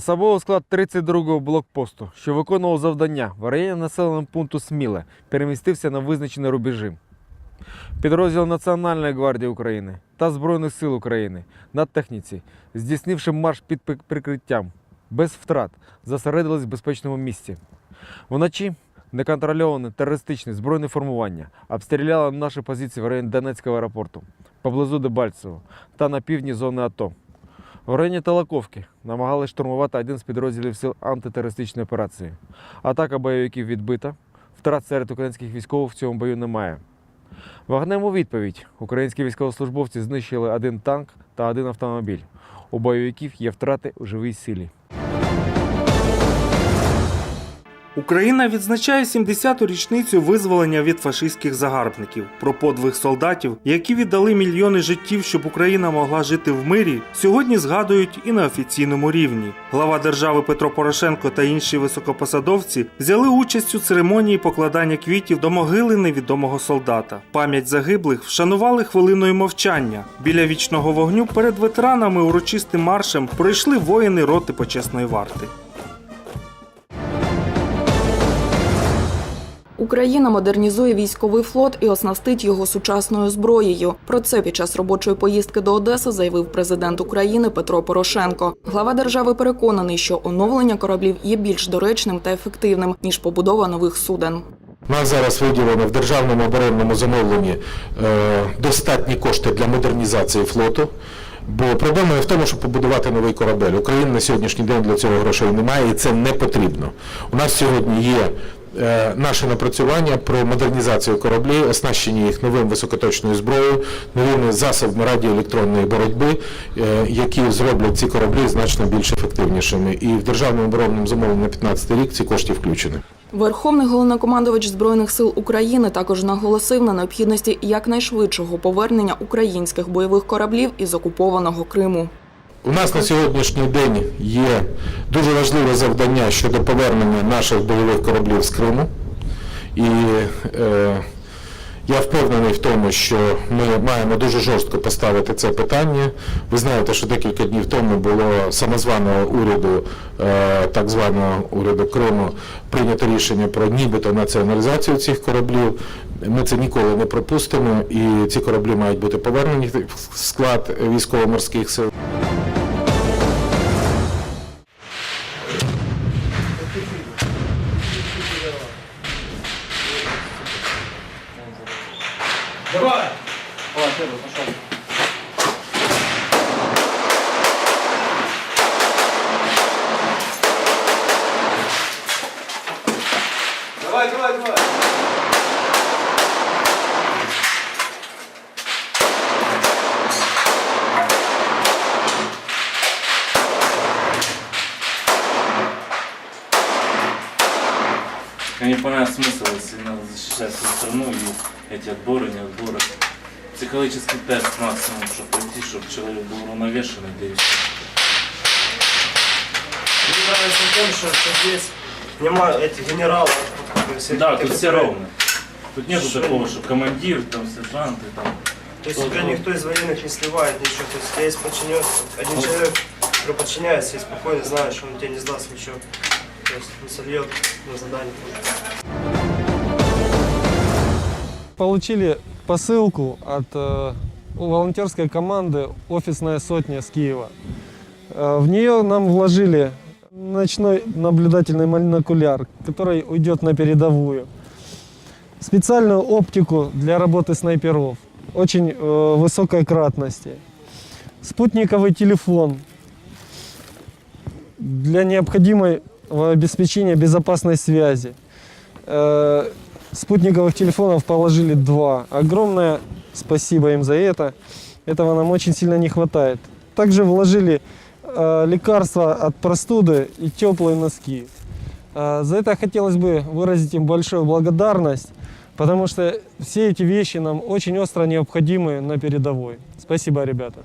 Особовий склад 32-го блокпосту, що виконував завдання в районі населеного пункту Сміле, перемістився на визначені рубежі. Підрозділ Національної гвардії України та Збройних сил України на техніці, здійснивши марш під прикриттям, без втрат, зосередились в безпечному місці. Вночі неконтрольоване терористичне збройне формування обстріляло наші позиції в районі Донецького аеропорту, поблизу Дебальцево та на півдні зони АТО. В районі Талаковки намагалися штурмувати один з підрозділів сил антитерористичної операції. Атака бойовиків відбита. Втрат серед українських військових в цьому бою немає. Вогнем у відповідь українські військовослужбовці знищили один танк та один автомобіль. У бойовиків є втрати у живій силі. Україна відзначає 70-ту річницю визволення від фашистських загарбників. Про подвиг солдатів, які віддали мільйони життів, щоб Україна могла жити в мирі, сьогодні згадують і на офіційному рівні. Глава держави Петро Порошенко та інші високопосадовці взяли участь у церемонії покладання квітів до могили невідомого солдата. Пам'ять загиблих вшанували хвилиною мовчання. Біля вічного вогню перед ветеранами урочистим маршем пройшли воїни роти почесної варти. Україна модернізує військовий флот і оснастить його сучасною зброєю. Про це під час робочої поїздки до Одеси заявив президент України Петро Порошенко. Глава держави переконаний, що оновлення кораблів є більш доречним та ефективним ніж побудова нових суден. У нас зараз виділено в державному оборонному замовленні е, достатні кошти для модернізації флоту. Бо проблема не в тому, щоб побудувати новий корабель. України на сьогоднішній день для цього грошей немає і це не потрібно. У нас сьогодні є наше напрацювання про модернізацію кораблів, оснащення їх новим високоточною зброєю, новими засобами радіоелектронної боротьби, е, які зроблять ці кораблі значно більш ефективнішими. І в державному оборонному замовленні на 15 рік ці кошти включені. Верховний головнокомандувач збройних сил України також наголосив на необхідності якнайшвидшого повернення українських бойових кораблів із окупованого Криму. У нас на сьогоднішній день є дуже важливе завдання щодо повернення наших бойових кораблів з Криму. І е, я впевнений в тому, що ми маємо дуже жорстко поставити це питання. Ви знаєте, що декілька днів тому було самозваного уряду, е, так званого уряду Криму, прийнято рішення про нібито націоналізацію цих кораблів. Ми це ніколи не пропустимо, і ці кораблі мають бути повернені в склад військово-морських сил. Давай, давай, давай. Я не понимаю смысла, если надо защищать свою страну и эти отборы, не отборы. Психологический тест максимум, чтобы пройти, чтобы человек был уравновешенный, да и все. Мне нравится тем, что, что здесь нема этих генералов. Есть Да, тут все ровно. Тут нету Что такого, что командир, там, сержант и там. То есть тебя никто из военных не сливает, ничего. То есть у тебя есть подчиненный. Один человек, который подчиняется, и спокойно знаешь, что он тебя не сдаст ничего. То есть не сольет на задание. Получили посылку от э, волонтерской команды «Офисная сотня» с Киева. Э, в нее нам вложили ночной наблюдательный монокуляр, который уйдет на передовую. Специальную оптику для работы снайперов, очень э, высокой кратности. Спутниковый телефон для необходимой обеспечения безопасной связи. Э, спутниковых телефонов положили два. Огромное спасибо им за это. Этого нам очень сильно не хватает. Также вложили лекарства от простуды и теплые носки. Э, за это хотелось бы выразить им большую благодарность, потому что все эти вещи нам очень остро необходимы на передовой. Спасибо, ребята.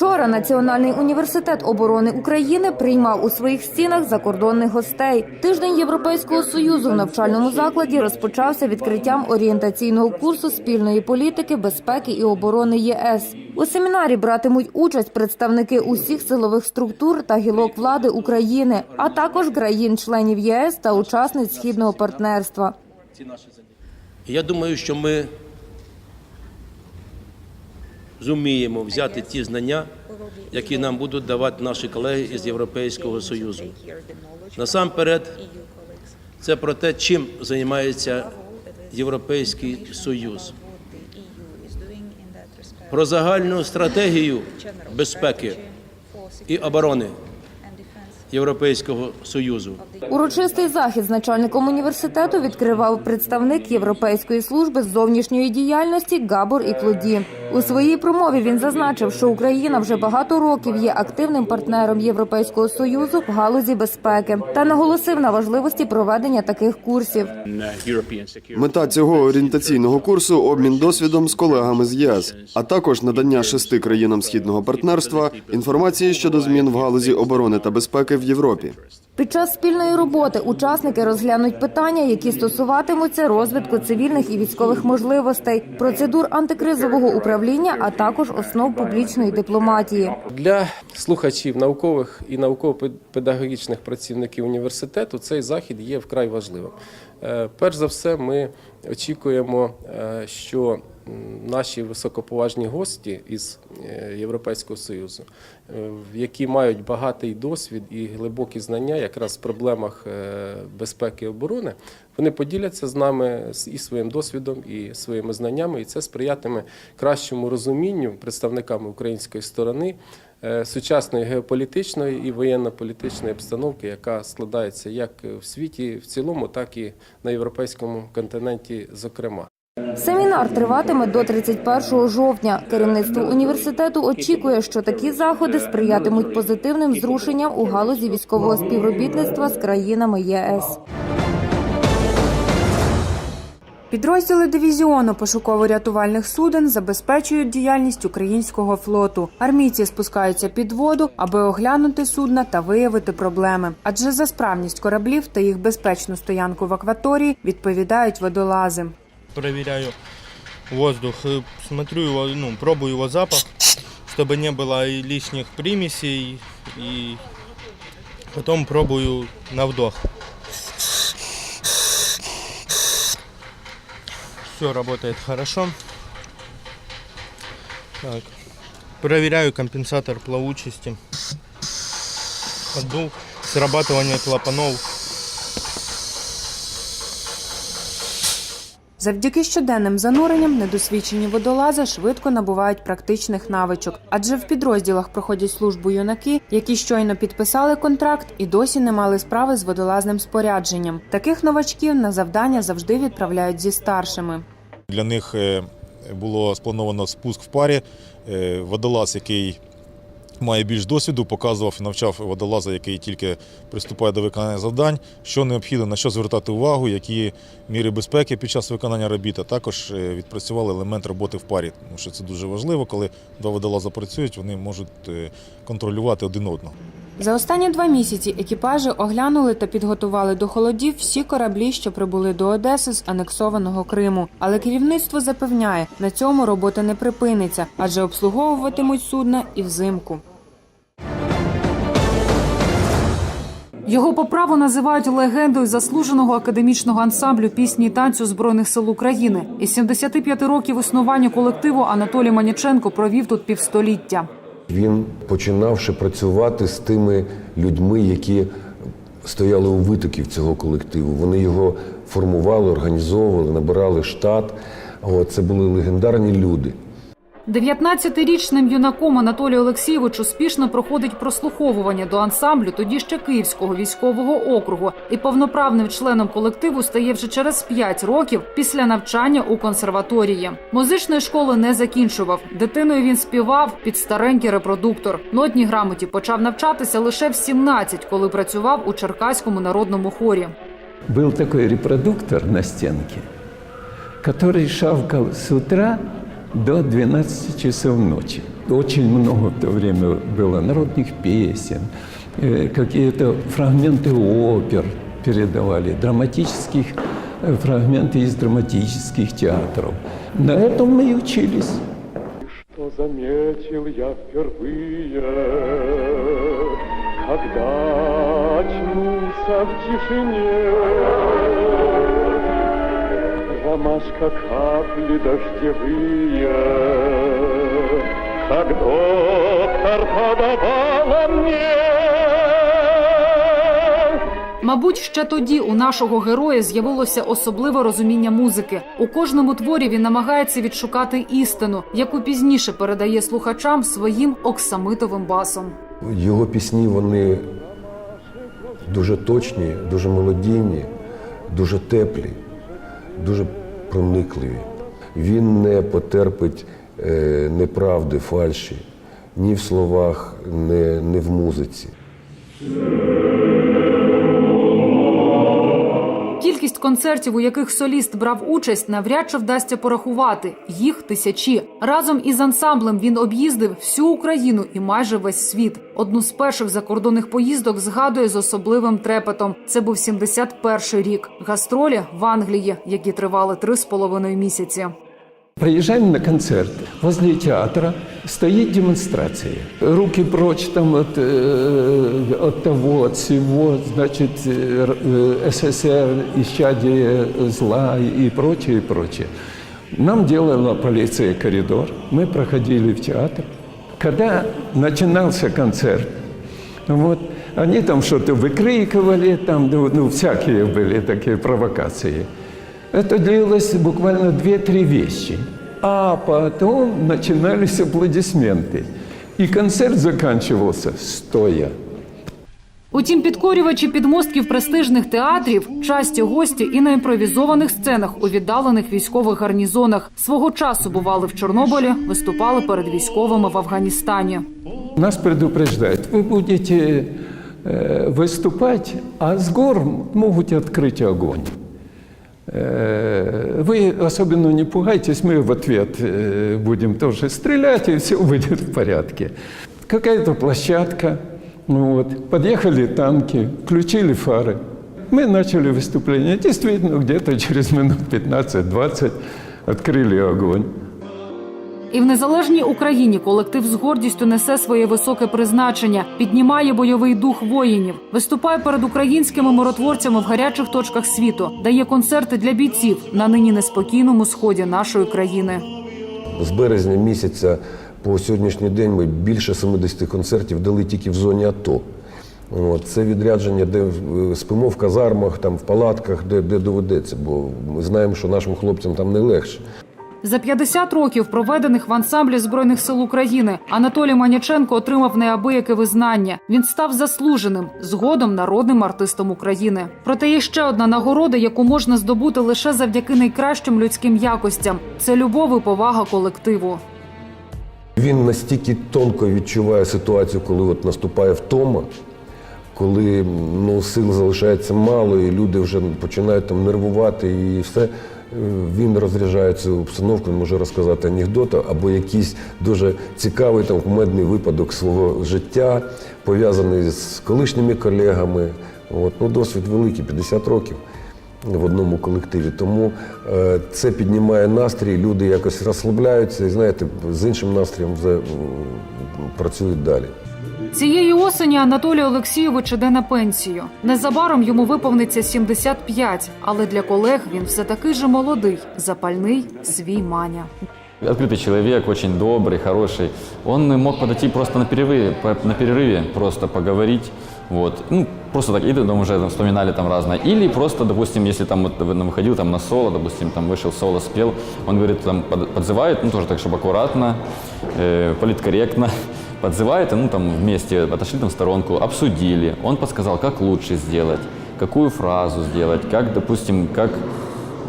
Вчора Національний університет оборони України приймав у своїх стінах закордонних гостей. Тиждень Європейського союзу в навчальному закладі розпочався відкриттям орієнтаційного курсу спільної політики, безпеки і оборони ЄС. У семінарі братимуть участь представники усіх силових структур та гілок влади України, а також країн-членів ЄС та учасниць східного партнерства. Я думаю, що ми зуміємо взяти ті знання, які нам будуть давати наші колеги із Європейського Союзу. Насамперед, це про те, чим займається Європейський Союз. Про загальну стратегію безпеки і оборони Європейського Союзу. Урочистий захід з начальником університету відкривав представник Європейської служби з зовнішньої діяльності Габор Іклоді. У своїй промові він зазначив, що Україна вже багато років є активним партнером Європейського союзу в галузі безпеки та наголосив на важливості проведення таких курсів. Мета цього орієнтаційного курсу обмін досвідом з колегами з ЄС, а також надання шести країнам східного партнерства інформації щодо змін в галузі оборони та безпеки в Європі. Під час спільної роботи учасники розглянуть питання, які стосуватимуться розвитку цивільних і військових можливостей, процедур антикризового управління, а також основ публічної дипломатії. Для слухачів наукових і науково-педагогічних працівників університету цей захід є вкрай важливим. Е, Перш за все, ми очікуємо, е, що наші високоповажні гості із е, Європейського Союзу, е, які мають багатий досвід і глибокі знання якраз в проблемах е, безпеки і оборони, вони поділяться з нами і своїм досвідом, і своїми знаннями, і це сприятиме кращому розумінню представниками української сторони сучасної геополітичної і воєнно-політичної обстановки, яка складається як в світі в цілому, так і на європейському континенті, зокрема. Семінар триватиме до 31 жовтня. Керівництво університету очікує, що такі заходи сприятимуть позитивним зрушенням у галузі військового співробітництва з країнами ЄС. Підрозділи дивізіону пошуково-рятувальних суден забезпечують діяльність українського флоту. Армійці спускаються під воду, аби оглянути судна та виявити проблеми. Адже за справність кораблів та їх безпечну стоянку в акваторії відповідають водолази. Проверяю воздух, смотрю его, ну, пробую его запах, чтобы не было и лишних примесей, и потом пробую на вдох. Все работает хорошо. Так. Проверяю компенсатор плавучести. Поддул. Срабатывание клапанов. Завдяки щоденним зануренням недосвідчені водолази швидко набувають практичних навичок, адже в підрозділах проходять службу юнаки, які щойно підписали контракт і досі не мали справи з водолазним спорядженням. Таких новачків на завдання завжди відправляють зі старшими. Для них е, було сплановано спуск в парі. Е, Водолаз, який має більш досвіду, показував і навчав водолаза, який тільки приступає до виконання завдань, що необхідно, на що звертати увагу, які міри безпеки під час виконання робіт, а також е, відпрацювали елемент роботи в парі. Тому що це дуже важливо, коли два водолаза працюють, вони можуть е, контролювати один одного. За останні два місяці екіпажі оглянули та підготували до холодів всі кораблі, що прибули до Одеси з анексованого Криму. Але керівництво запевняє, на цьому робота не припиниться, адже обслуговуватимуть судна і взимку. Його по праву називають легендою заслуженого академічного ансамблю пісні і танцю збройних сил України. Із 75 років існування колективу Анатолій Маніченко провів тут півстоліття. Він починавши працювати з тими людьми, які стояли у витоків цього колективу. Вони його формували, організовували, набирали штат. Це були легендарні люди. 19-річним юнаком Анатолій Олексійович успішно проходить прослуховування до ансамблю тоді ще Київського військового округу і повноправним членом колективу стає вже через 5 років після навчання у консерваторії. Музичної школи не закінчував. Дитиною він співав під старенький репродуктор. Нотній грамоті почав навчатися лише в 17, коли працював у Черкаському народному хорі. Был такой репродуктор на стенке, который шавкал с утра до 12 часов ночи. Очень много в то время было народных песен, э, какие-то фрагменты опер передавали, драматических э, фрагменты из драматических театров. На этом мы и учились. Что заметил я впервые, когда очнулся в тишине. Ромашка капли дождевые, как доктор подавала мне. Мабуть, ще тоді у нашого героя з'явилося особливе розуміння музики. У кожному творі він намагається відшукати істину, яку пізніше передає слухачам своїм оксамитовим басом. Його пісні вони дуже точні, дуже мелодійні, дуже теплі, дуже проникливі. Він не потерпить е, неправди, фальші ні в словах, ні, в музиці. Концертів, у яких соліст брав участь, навряд чи вдасться порахувати. Їх тисячі. Разом із ансамблем він об'їздив всю Україну і майже весь світ. Одну з перших закордонних поїздок згадує з особливим трепетом. Це був 71-й рік. Гастролі в Англії, які тривали три з половиною місяці. Приезжаем на концерт. Возле театра стоит демонстрация. Руки прочь там от, э, от того, от всего, значит, э, р- э, СССР, исчадие зла и прочее, и прочее. Нам делала полиция коридор, мы проходили в театр. Когда начинался концерт, вот, они там что-то выкрикивали, там, ну, ну, всякие были такие провокации. Это длилось буквально 2-3 вещи. А потом начинались аплодисменты. И концерт заканчивался стоя. Утім, підкорювачі підмостків престижних театрів часті гості і на імпровізованих сценах у віддалених військових гарнізонах свого часу бували в Чорнобилі, виступали перед військовими в Афганістані. Нас предупреждают, вы будете э, выступать, а с гор могут открыть огонь. Э, Вы особенно не пугайтесь, мы в ответ э, будем тоже стрелять, и все будет в порядке. Какая-то площадка, ну вот, подъехали танки, включили фары. Мы начали выступление. Действительно, где-то через минут 15-20 открыли огонь. І в незалежній Україні колектив з гордістю несе своє високе призначення, піднімає бойовий дух воїнів, виступає перед українськими миротворцями в гарячих точках світу, дає концерти для бійців на нині неспокійному сході нашої країни. З березня місяця по сьогоднішній день ми більше 70 концертів дали тільки в зоні АТО. От, це відрядження, де е, спимо в казармах, там, в палатках, де, де доведеться, бо ми знаємо, що нашим хлопцям там не легше. За 50 років, проведених в ансамблі збройних сил України, Анатолій Маняченко отримав неабияке визнання. Він став заслуженим, згодом народним артистом України. Проте є ще одна нагорода, яку можна здобути лише завдяки найкращим людським якостям це любов і повага колективу. Він настільки тонко відчуває ситуацію, коли от наступає втома, коли ну, сил залишається мало, і люди вже починають там нервувати і все. Він розряджає цю обстановку, може розказати анекдот або якийсь дуже цікавий там кумедний випадок свого життя, пов'язаний з колишніми колегами. От, ну, досвід великий, 50 років в одному колективі. Тому е, це піднімає настрій, люди якось розслабляються і знаєте, з іншим настроєм вже працюють далі. Цієї осені Анатолій Олексійович іде на пенсію. Незабаром йому виповниться 75, але для колег він все такий же молодий, запальний свій маня. Открытый человек, очень добрый, хороший. Он мог подойти просто на перерыве, по- на перерыве просто поговорить. Вот. Ну, просто так, и там уже там, вспоминали там разное. Или просто, допустим, если там вот, ну, выходил там на соло, допустим, там вышел соло, спел, он говорит, там под- подзывает, ну тоже так, чтобы аккуратно, э, политкорректно, подзывает, и, ну там вместе отошли там в сторонку, обсудили. Он подсказал, как лучше сделать, какую фразу сделать, как, допустим, как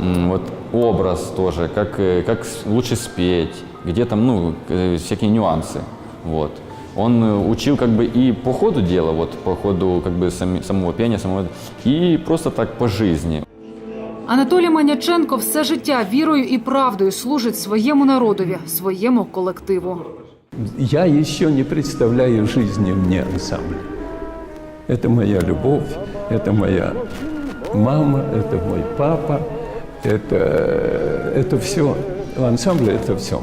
М, Вот образ тоже, как, э, как с- лучше спеть, где там, ну, э, всякие нюансы. Вот. Он э, учил как бы и по ходу дела, вот по ходу как бы сами- самого пения, самого, и просто так по жизни. Анатолій Маняченко все життя вірою і правдою служить своєму народові, своєму колективу. Я еще не представляю жизни вне ансамбля. Это моя любовь, это моя мама, это мой папа, это, это все. Ансамбль – это все.